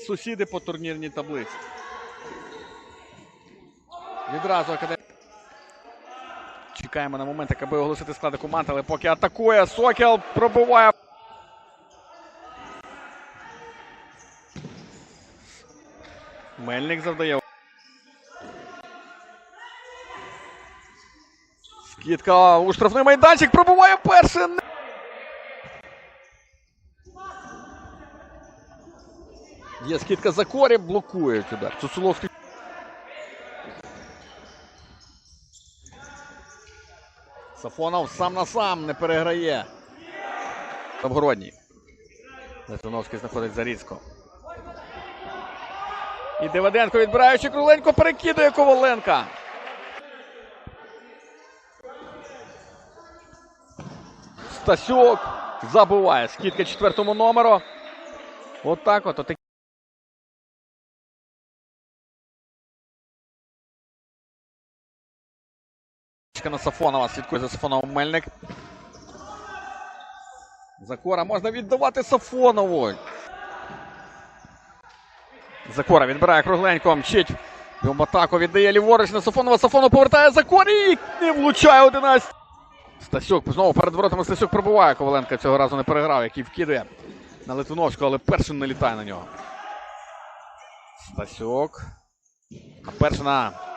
сусіди по турнірній таблиці. Відразу академія. Чекаємо на момент, аби оголосити склади команд, але поки атакує Сокіл, пробиває. Мельник завдає. Скидка у штрафний майданчик пробиває перший. Є скидка за корі, блокують удар. Цуцуловський. Сафонов сам на сам не переграє. Новгородній. Литвиновський знаходить Заріцько. І Деведенко, відбираючи кругленько, перекидує Коваленка. Стасюк забиває. Скидка четвертому номеру. Отак от. Отак. на Сафонова. Слідкує за Сафоновим Мельник. Закора можна віддавати Сафонову. Закора відбирає кругленько, мчить. В атаку віддає ліворуч на Сафонова. Сафонов повертає Закорі і не влучає 11. Стасюк знову перед воротами Стасюк пробиває. Коваленка цього разу не переграв, який вкидує на Литвиновського, але перший налітає на нього. Стасюк. А перший на.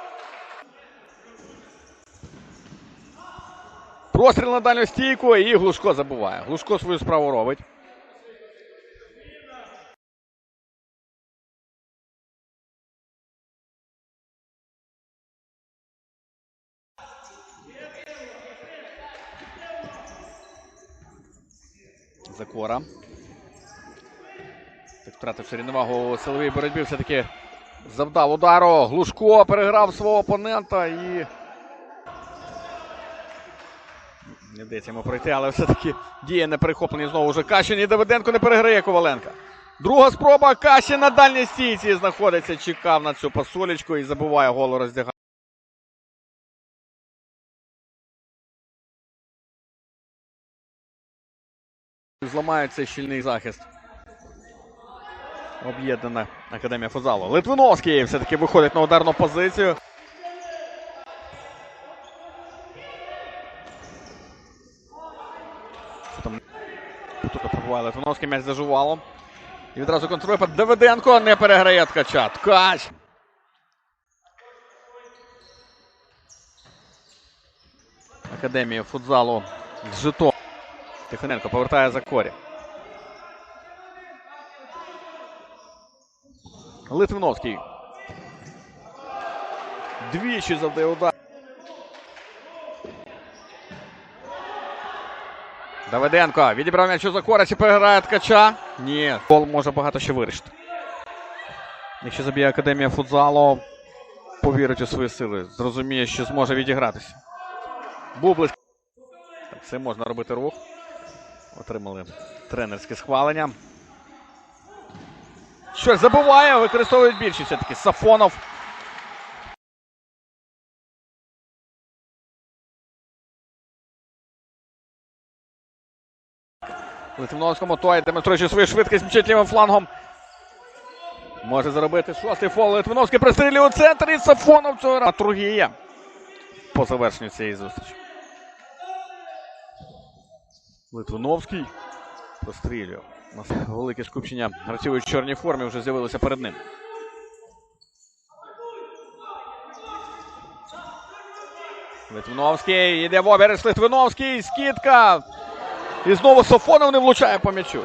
Простріл на дальню стійку і Глушко забуває. Глушко свою справу робить. Закора. Так втративши рівновагу силовій боротьбі, все-таки завдав удару. Глушко переграв свого опонента і. Не вдається йому пройти, але все-таки діє на перехопленні знову вже Кащин і Давиденко не переграє Коваленка. Друга спроба. Кащин на дальній стійці знаходиться. Чекав на цю пасолечку і забуває голу роздягання. Зламає цей щільний захист. Об'єднана Академія футзалу. Литвиновський все-таки виходить на ударну позицію. Що там? Тут пробуває Литвиновський м'яч зажувало. І відразу контролює під Давиденко. Не переграє ткача. Ткач. Академія футзалу з Житомира. Тихоненко повертає за корі. Литвиновський. Двічі завдає удар. Давиденко відібрав м'яч у закора, переграє ткача? Ні. Гол може багато що вирішити. Якщо заб'є Академія футзалу, повірить у свої сили. Зрозуміє, що зможе відігратися. Бублик. Так, це можна робити рух. Отримали тренерське схвалення. Щось забуває, використовують більшість все-таки. Сафонов. Литвиновському той демонструючи свою швидкість мчить лівим флангом. Може заробити шостий фол. Литвиновський пристрілює у центр і Сафонов цього разу. Тургія по завершенню цієї зустрічі. Литвиновський прострілює. У нас велике скупчення гравців у чорній формі вже з'явилося перед ним. Литвиновський йде в обережь Литвиновський. Скидка. І знову Софонов не влучає по м'ячу.